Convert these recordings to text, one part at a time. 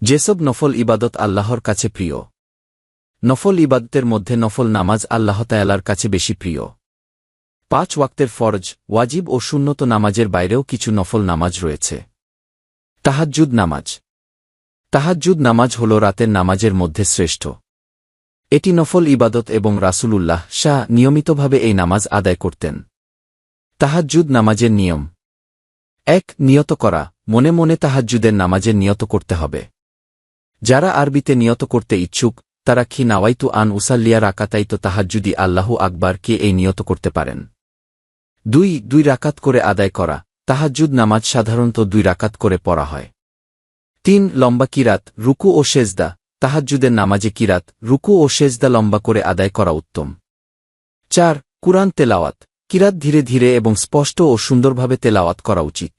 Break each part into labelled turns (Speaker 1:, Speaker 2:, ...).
Speaker 1: যেসব নফল ইবাদত আল্লাহর কাছে প্রিয়। নফল ইবাদতের মধ্যে নফল নামাজ আল্লাহ তায়ালার কাছে বেশি প্রিয়। পাঁচ ওয়াক্তের ফরজ, ওয়াজিব ও সুন্নত নামাজের বাইরেও কিছু নফল নামাজ রয়েছে। তাহাজ্জুদ নামাজ। তাহাজ্জুদ নামাজ হল রাতের নামাজের মধ্যে শ্রেষ্ঠ। এটি নফল ইবাদত এবং রাসূলুল্লাহ শাহ নিয়মিতভাবে এই নামাজ আদায় করতেন। তাহাজ্জুদ নামাজের নিয়ম। এক, নিয়ত করা। মনে মনে তাহাজ্জুদের নামাজের নিয়ত করতে হবে। যারা আরবিতে নিয়ত করতে ইচ্ছুক, তারা খি নাওয়াইতু আন উসাল্লিয়া রাকাতাইতো তাহাজ্জুদি আল্লাহু আকবার কে এই নিয়ত করতে পারেন? দুই দুই রাকাত করে আদায় করা। তাহাজ্জুদ নামাজ সাধারণত দুই রাকাত করে পড়া হয়। তিন, লম্বা কিরাত, রুকু ও সেজদা। তাহাজ্জুদের নামাজে কিরাত, রুকু ও সেজদা লম্বা করে আদায় করা উত্তম। চার, কুরআন তেলাওয়াত। কিরাত ধীরে ধীরে এবং স্পষ্ট ও সুন্দরভাবে তেলাওয়াত করা উচিত।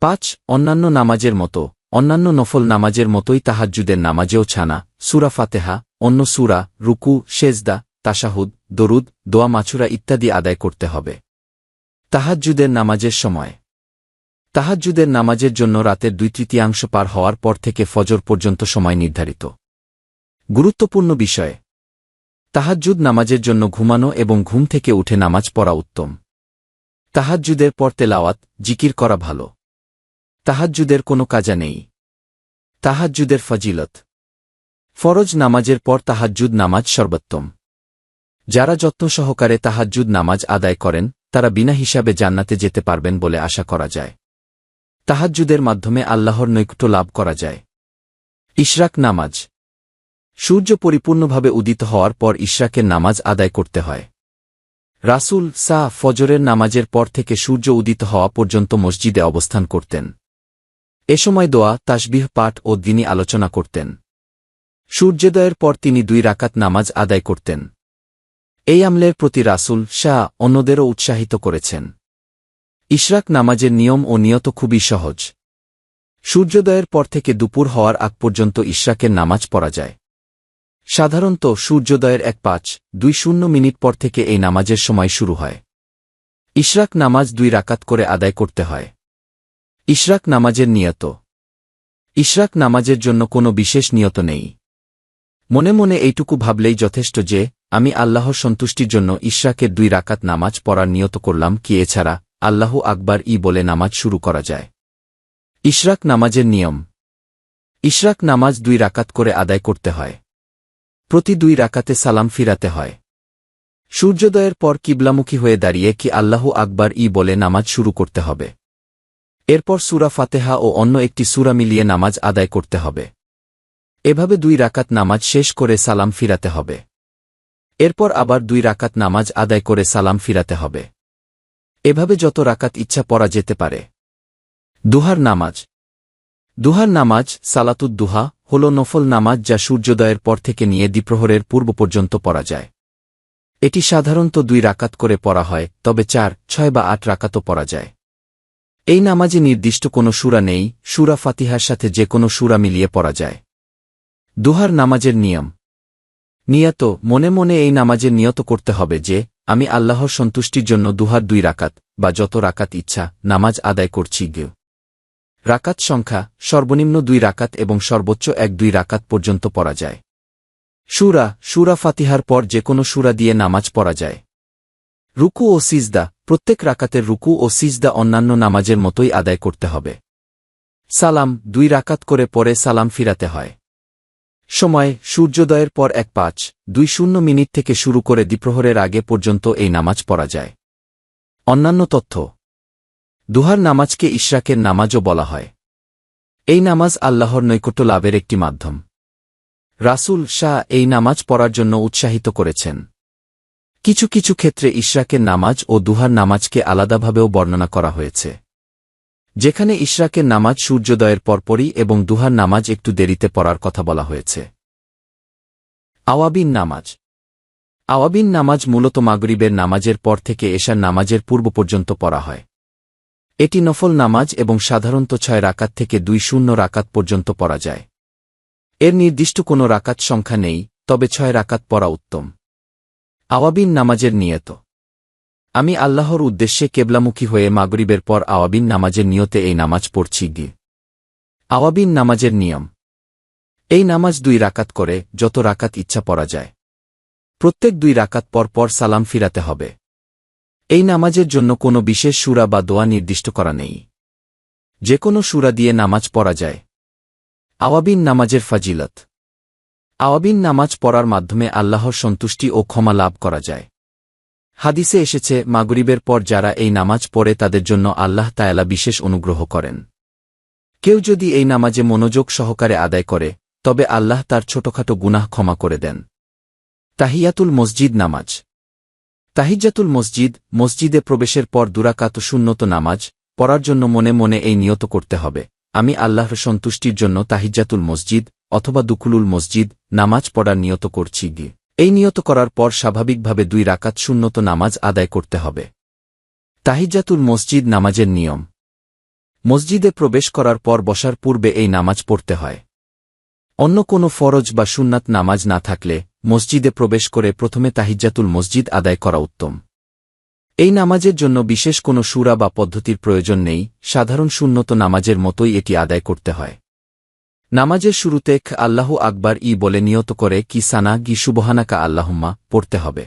Speaker 1: পাঁচ, অন্যান্য নামাজের মতো। অন্যান্য নফল নামাজের মতোই তাহাজ্জুদের নামাজেও ছানা, সুরা ফাতেহা, অন্য সুরা, রুকু, সেজদা, তাশাহুদ, দরুদ, দোয়া, মাছুরা ইত্যাদি আদায় করতে হবে। তাহাজ্জুদের নামাজের সময়। তাহাজ্জুদের নামাজের জন্য রাতের দুই তৃতীয়াংশ পার হওয়ার পর থেকে ফজর পর্যন্ত সময় নির্ধারিত। গুরুত্বপূর্ণ বিষয়। তাহাজ্জুদ নামাজের জন্য ঘুমানো এবং ঘুম থেকে উঠে নামাজ পড়া উত্তম। তাহাজ্জুদের পর তেলাওয়াত, জিকির করা ভালো। তাহাজ্জুদের কোনো কাজা নেই। তাহাজ্জুদের ফজিলত। ফরজ নামাজের পর তাহাজ্জুদ নামাজ সর্বোত্তম। যারা যত্ন সহকারে তাহাজ্জুদ নামাজ আদায় করেন, তারা বিনা হিসাবে জান্নাতে যেতে পারবেন বলে আশা করা যায়। তাহাজ্জুদের মাধ্যমে আল্লাহর নৈকট্য লাভ করা যায়। ইশরাক নামাজ। সূর্য পরিপূর্ণভাবে উদিত হওয়ার পর ইশরাকের নামাজ আদায় করতে হয়। রাসূল সা ফজরের নামাজের পর থেকে সূর্য উদিত হওয়া পর্যন্ত মসজিদে অবস্থান করতেন। এ সময় দোয়া, তাসবিহ, পাঠ ও দিনী আলোচনা করতেন। সূর্যোদয়ের পর তিনি দুই রাকাত নামাজ আদায় করতেন। এই আমলের প্রতি রাসূল, শাহ অন্যদেরও উৎসাহিত করেছেন। ইশরাক নামাজের নিয়ম ও নিয়ত খুবই সহজ। সূর্যোদয়ের পর থেকে দুপুর হওয়ার আগ পর্যন্ত ইশরাকের নামাজ পড়া যায়। সাধারণত সূর্যোদয়ের এক পাঁচ, দুই শূন্য মিনিট পর থেকে এই নামাজের সময় শুরু হয়। ইশরাক নামাজ দুই রাকাত করে আদায় করতে হয়। ইশরাক নামাজের নিয়ত। ইশরাক নামাজের জন্য কোনো বিশেষ নিয়ত নেই। মনে মনে এইটুকু ভাবলেই যথেষ্ট যে, আমি আল্লাহর সন্তুষ্টির জন্য ইশরাকের দুই রাকাত নামাজ পড়ার নিয়ত করলাম কি এছাড়া আল্লাহ আকবার ই বলে নামাজ শুরু করা যায়। ইশরাক নামাজের নিয়ম। ইশরাক নামাজ দুই রাকাত করে আদায় করতে হয়। প্রতি দুই রাকাতে সালাম ফিরাতে হয়। সূর্যোদয়ের পর কিবলামুখী হয়ে দাঁড়িয়ে কি আল্লাহ আকবার ই বলে নামাজ শুরু করতে হবে। এরপর সুরা ফাতেহা ও অন্য একটি সুরা মিলিয়ে নামাজ আদায় করতে হবে। এভাবে দুই রাকাত নামাজ শেষ করে সালাম ফিরাতে হবে। এরপর আবার দুই রাকাত নামাজ আদায় করে সালাম ফিরাতে হবে। এভাবে যত রাকাত ইচ্ছা পড়া যেতে পারে। দুহার নামাজ। দুহার নামাজ সালাতুদ দুহা হল নফল নামাজ যা সূর্যোদয়ের পর থেকে নিয়ে দ্বিপ্রহরের পূর্ব পর্যন্ত পড়া যায়। এটি সাধারণত দুই রাকাত করে পড়া হয়, তবে চার, ছয় বা আট রাকাতও পড়া যায়। এই নামাজে নির্দিষ্ট কোনো সুরা নেই, সুরা ফাতিহার সাথে যে কোনো সুরা মিলিয়ে পড়া যায়। দুহার নামাজের নিয়ম। নিয়ত, মনে মনে এই নামাজের নিয়ত করতে হবে যে, আমি আল্লাহর সন্তুষ্টির জন্য দুহার দুই রাকাত, বা যত রাকাত ইচ্ছা, নামাজ আদায় করছি গেউ রাকাত সংখ্যা, সর্বনিম্ন দুই রাকাত এবং সর্বোচ্চ এক দুই রাকাত পর্যন্ত পড়া যায়। সুরা সুরা ফাতিহার পর যে কোনো সুরা দিয়ে নামাজ পড়া যায়। রুকু ও সিজদা প্রত্যেক রাকাতের রুকু ও সিজদা অন্যান্য নামাজের মতোই আদায় করতে হবে। সালাম, দুই রাকাত করে পরে সালাম ফিরাতে হয়। সময়, সূর্যোদয়ের পর এক পাঁচ, দুই শূন্য মিনিট থেকে শুরু করে দ্বিপ্রহরের আগে পর্যন্ত এই নামাজ পড়া যায়। অন্যান্য তথ্য। দুহার নামাজকে ইশরাকের নামাজও বলা হয়। এই নামাজ আল্লাহর নৈকট্য লাভের একটি মাধ্যম। রাসূল শাহ এই নামাজ পড়ার জন্য উৎসাহিত করেছেন। কিছু কিছু ক্ষেত্রে ইশরাকের নামাজ ও দুহার নামাজকে আলাদাভাবেও বর্ণনা করা হয়েছে। যেখানে ইশরাকের নামাজ সূর্যোদয়ের পরপরই এবং দুহার নামাজ একটু দেরিতে পড়ার কথা বলা হয়েছে। আওয়াবিন নামাজ। আওয়াবিন নামাজ মূলত মাগরিবের নামাজের পর থেকে এশার নামাজের পূর্ব পর্যন্ত পড়া হয়। এটি নফল নামাজ এবং সাধারণত ছয় রাকাত থেকে দুই শূন্য রাকাত পর্যন্ত পড়া যায়। এর নির্দিষ্ট কোনো রাকাত সংখ্যা নেই, তবে ছয় রাকাত পড়া উত্তম। আওয়াবিন নামাজের নিয়ত। আমি আল্লাহর উদ্দেশ্যে কেবলামুখী হয়ে মাগরিবের পর আওয়াবিন নামাজের নিয়তে এই নামাজ পড়ছি গি আওয়াবিন নামাজের নিয়ম। এই নামাজ দুই রাকাত করে, যত রাকাত ইচ্ছা পড়া যায়। প্রত্যেক দুই রাকাত পর পর সালাম ফিরাতে হবে। এই নামাজের জন্য কোনো বিশেষ সুরা বা দোয়া নির্দিষ্ট করা নেই। যে কোনো সুরা দিয়ে নামাজ পড়া যায়। আওয়াবিন নামাজের ফাজিলত। আওয়াবিন নামাজ পড়ার মাধ্যমে আল্লাহর সন্তুষ্টি ও ক্ষমা লাভ করা যায়। হাদিসে এসেছে, মাগরিবের পর যারা এই নামাজ পড়ে তাদের জন্য আল্লাহ তায়ালা বিশেষ অনুগ্রহ করেন। কেউ যদি এই নামাজে মনোযোগ সহকারে আদায় করে, তবে আল্লাহ তার ছোটখাটো গুনাহ ক্ষমা করে দেন। তাহিয়াতুল মসজিদ নামাজ। তাহিজাতুল মসজিদ, মসজিদে প্রবেশের পর দুরাকাত সুন্নত নামাজ, পড়ার জন্য মনে মনে এই নিয়ত করতে হবে। আমি আল্লাহর সন্তুষ্টির জন্য তাহিজাতুল মসজিদ অথবা দুকুলুল মসজিদ নামাজ পড়ার নিয়ত করছি গি এই নিয়ত করার পর স্বাভাবিকভাবে দুই রাকাত সুন্নত নামাজ আদায় করতে হবে। তাহিজাতুল মসজিদ নামাজের নিয়ম। মসজিদে প্রবেশ করার পর বসার পূর্বে এই নামাজ পড়তে হয়। অন্য কোনো ফরজ বা সুন্নাত নামাজ না থাকলে মসজিদে প্রবেশ করে প্রথমে তাহিজ্জাতুল মসজিদ আদায় করা উত্তম। এই নামাজের জন্য বিশেষ কোনো সুরা বা পদ্ধতির প্রয়োজন নেই, সাধারণ সুন্নত নামাজের মতোই এটি আদায় করতে হয়। নামাজের শুরুতে আল্লাহ আকবার ই বলে নিয়ত করে, কি সানা, গি সুবহানাকা আল্লাহুম্মা, পড়তে হবে।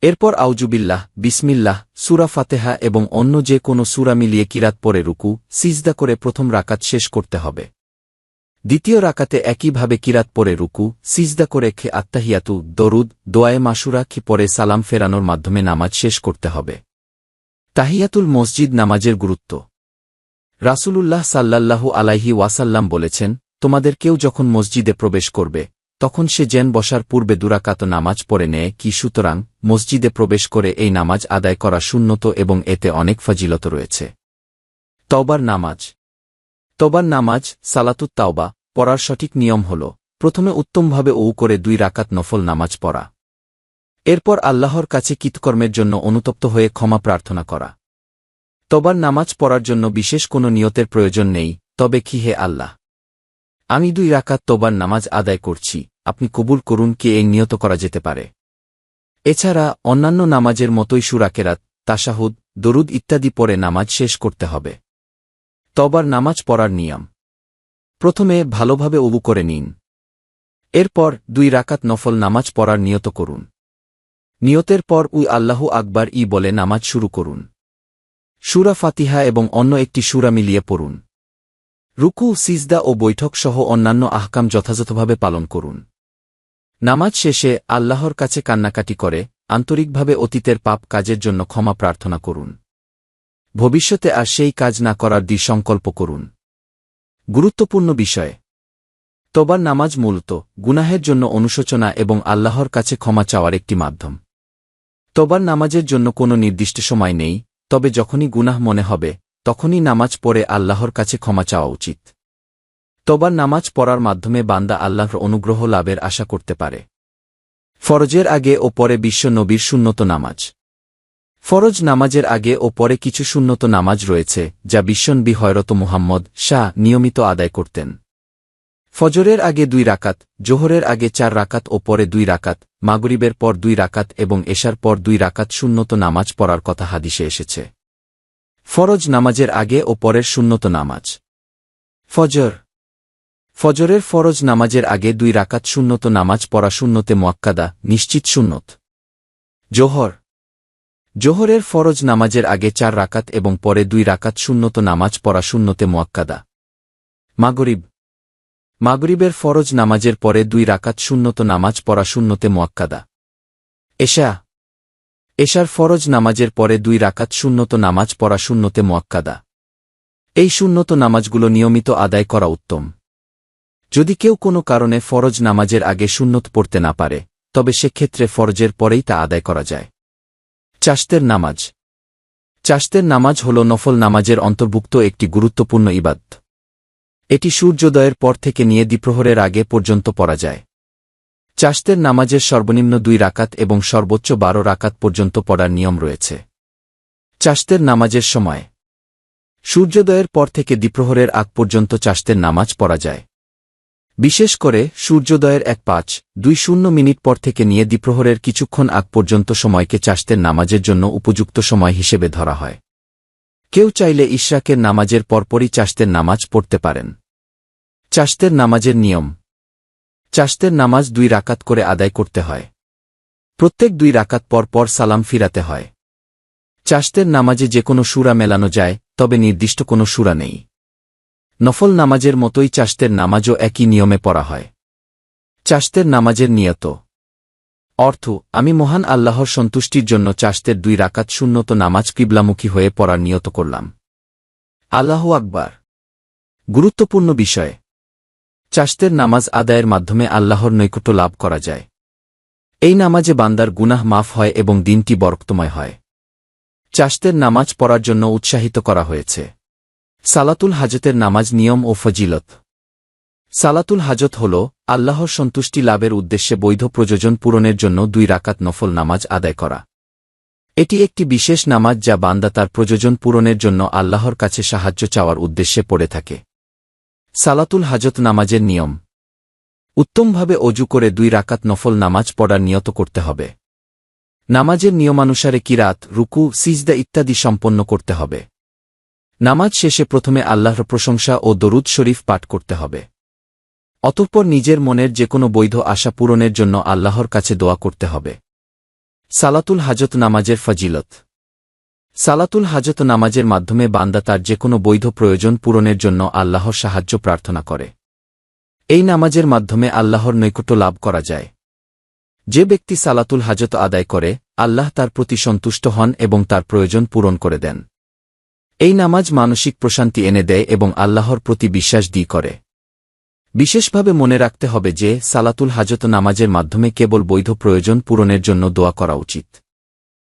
Speaker 1: এরপর আউজুবিল্লাহ বিসমিল্লাহ, সুরা ফাতেহা এবং অন্য যে কোনো সুরা মিলিয়ে কিরাত পরে রুকু, সিজদা করে প্রথম রাকাত শেষ করতে হবে। দ্বিতীয় রাকাতে একইভাবে কিরাত পরে রুকু, সিজদা করে খে আত্মাহিয়াতু দরুদ, দোয়ায়ে মাসুরা খি পরে সালাম ফেরানোর মাধ্যমে নামাজ শেষ করতে হবে। তাহিয়াতুল মসজিদ নামাজের গুরুত্ব। রাসূলুল্লাহ সাল্লাল্লাহু আলাইহি ওয়াসাল্লাম বলেছেন, তোমাদের কেউ যখন মসজিদে প্রবেশ করবে, তখন সে জেন বসার পূর্বে দুরাকাত নামাজ পড়ে নেয় কি, সুতরাং মসজিদে প্রবেশ করে এই নামাজ আদায় করা শূন্যত এবং এতে অনেক ফজিলত রয়েছে। তবার নামাজ। তবার নামাজ, সালাতুত তাওবা, পড়ার সঠিক নিয়ম হল, প্রথমে উত্তমভাবে ও করে দুই রাকাত নফল নামাজ পড়া। এরপর আল্লাহর কাছে কৃতকর্মের জন্য অনুতপ্ত হয়ে ক্ষমা প্রার্থনা করা। তবার নামাজ পড়ার জন্য বিশেষ কোনো নিয়তের প্রয়োজন নেই, তবে কি হে আল্লাহ? আমি দুই রাকাত তোবার নামাজ আদায় করছি, আপনি কবুল করুন কে এই নিয়ত করা যেতে পারে। এছাড়া অন্যান্য নামাজের মতোই সুরাকেরাত তাসাহুদ দরুদ ইত্যাদি পরে নামাজ শেষ করতে হবে। তবার নামাজ পড়ার নিয়ম। প্রথমে ভালোভাবে উবু করে নিন। এরপর দুই রাকাত নফল নামাজ পড়ার নিয়ত করুন। নিয়তের পর উই আল্লাহু আকবার ই বলে নামাজ শুরু করুন। সুরা ফাতিহা এবং অন্য একটি সুরা মিলিয়ে পড়ুন। রুকু, সিজদা ও বৈঠক সহ অন্যান্য আহকাম যথাযথভাবে পালন করুন। নামাজ শেষে আল্লাহর কাছে কান্নাকাটি করে, আন্তরিকভাবে অতীতের পাপ কাজের জন্য ক্ষমা প্রার্থনা করুন। ভবিষ্যতে আর সেই কাজ না করার সংকল্প করুন। গুরুত্বপূর্ণ বিষয়। তবার নামাজ মূলত গুনাহের জন্য অনুশোচনা এবং আল্লাহর কাছে ক্ষমা চাওয়ার একটি মাধ্যম। তবার নামাজের জন্য কোনো নির্দিষ্ট সময় নেই তবে যখনই গুনাহ মনে হবে, তখনই নামাজ পড়ে আল্লাহর কাছে ক্ষমা চাওয়া উচিত। তবার নামাজ পড়ার মাধ্যমে বান্দা আল্লাহর অনুগ্রহ লাভের আশা করতে পারে। ফরজের আগে ও পরে বিশ্ব নবীর শূন্যত নামাজ। ফরজ নামাজের আগে ও পরে কিছু শূন্যত নামাজ রয়েছে, যা বিশ্বনবী হয়রত মুহাম্মদ শাহ নিয়মিত আদায় করতেন। ফজরের আগে দুই রাকাত, জোহরের আগে চার রাকাত ও পরে দুই রাকাত, মাগরিবের পর দুই রাকাত এবং এশার পর দুই রাকাত শূন্যত নামাজ পড়ার কথা হাদিসে এসেছে। ফরজ নামাজের আগে ও পরের শূন্যত নামাজ। ফজর। ফজরের ফরজ নামাজের আগে দুই রাকাত শূন্যত নামাজ পড়া শূন্যতে মোয়াক্কাদা, নিশ্চিত শূন্যত জোহর। জোহরের ফরজ নামাজের আগে চার রাকাত এবং পরে দুই রাকাত শূন্যত নামাজ পড়া শূন্যতে মোয়াক্কাদা। মাগরিব। মাগরিবের ফরজ নামাজের পরে দুই রাকাত শূন্যত নামাজ পড়া শূন্যতে মোয়াক্কাদা। এশা। এশার ফরজ নামাজের পরে দুই রাকাত শূন্যত নামাজ পড়া শূন্যতে মোয়াক্কাদা। এই শূন্যত নামাজগুলো নিয়মিত আদায় করা উত্তম। যদি কেউ কোনো কারণে ফরজ নামাজের আগে শূন্যত পড়তে না পারে, তবে সেক্ষেত্রে ফরজের পরেই তা আদায় করা যায়। চাষতের নামাজ। চাষতের নামাজ হল নফল নামাজের অন্তর্ভুক্ত একটি গুরুত্বপূর্ণ ইবাদ এটি সূর্যোদয়ের পর থেকে নিয়ে দ্বিপ্রহরের আগে পর্যন্ত পড়া যায়। চাষতের নামাজের সর্বনিম্ন দুই রাকাত এবং সর্বোচ্চ বারো রাকাত পর্যন্ত পড়ার নিয়ম রয়েছে। চাষতের নামাজের সময়। সূর্যোদয়ের পর থেকে দ্বিপ্রহরের আগ পর্যন্ত চাষতের নামাজ পড়া যায়। বিশেষ করে সূর্যোদয়ের এক পাঁচ, দুই শূন্য মিনিট পর থেকে নিয়ে দ্বিপ্রহরের কিছুক্ষণ আগ পর্যন্ত সময়কে চাষতের নামাজের জন্য উপযুক্ত সময় হিসেবে ধরা হয়। কেউ চাইলে ইশরাকের নামাজের পরপরই চাষতের নামাজ পড়তে পারেন। চাষতের নামাজের নিয়ম। চাষতের নামাজ দুই রাকাত করে আদায় করতে হয়। প্রত্যেক দুই রাকাত পর পর সালাম ফিরাতে হয়। চাষতের নামাজে যে কোনো সুরা মেলানো যায়, তবে নির্দিষ্ট কোনো সুরা নেই। নফল নামাজের মতোই চাষতের নামাজও একই নিয়মে পড়া হয়। চাষতের নামাজের নিয়ত। অর্থ, আমি মহান আল্লাহর সন্তুষ্টির জন্য চাষতের দুই রাকাত শূন্যত নামাজ কিবলামুখী হয়ে পড়ার নিয়ত করলাম। আল্লাহ আকবার। গুরুত্বপূর্ণ বিষয়। চাষতের নামাজ আদায়ের মাধ্যমে আল্লাহর নৈকট্য লাভ করা যায়। এই নামাজে বান্দার গুনাহ মাফ হয় এবং দিনটি বরক্তময় হয়। চাষতের নামাজ পড়ার জন্য উৎসাহিত করা হয়েছে। সালাতুল হাজতের নামাজ নিয়ম ও ফজিলত। সালাতুল হাজত হল আল্লাহর সন্তুষ্টি লাভের উদ্দেশ্যে বৈধ প্রযোজন পূরণের জন্য দুই রাকাত নফল নামাজ আদায় করা। এটি একটি বিশেষ নামাজ যা বান্দা তার প্রযোজন পূরণের জন্য আল্লাহর কাছে সাহায্য চাওয়ার উদ্দেশ্যে পড়ে থাকে। সালাতুল হাজত নামাজের নিয়ম। উত্তমভাবে অজু করে দুই রাকাত নফল নামাজ পড়ার নিয়ত করতে হবে। নামাজের নিয়মানুসারে কিরাত, রুকু, সিজদা ইত্যাদি সম্পন্ন করতে হবে। নামাজ শেষে প্রথমে আল্লাহর প্রশংসা ও দরুদ শরীফ পাঠ করতে হবে। অতঃপর নিজের মনের যে কোনো বৈধ আশা পূরণের জন্য আল্লাহর কাছে দোয়া করতে হবে। সালাতুল হাজত নামাজের ফজিলত। সালাতুল হাজত নামাজের মাধ্যমে বান্দা তার যে কোনো বৈধ প্রয়োজন পূরণের জন্য আল্লাহর সাহায্য প্রার্থনা করে। এই নামাজের মাধ্যমে আল্লাহর নৈকট্য লাভ করা যায়। যে ব্যক্তি সালাতুল হাজত আদায় করে, আল্লাহ তার প্রতি সন্তুষ্ট হন এবং তার প্রয়োজন পূরণ করে দেন। এই নামাজ মানসিক প্রশান্তি এনে দেয় এবং আল্লাহর প্রতি বিশ্বাস দি করে। বিশেষভাবে মনে রাখতে হবে যে, সালাতুল হাজত নামাজের মাধ্যমে কেবল বৈধ প্রয়োজন পূরণের জন্য দোয়া করা উচিত।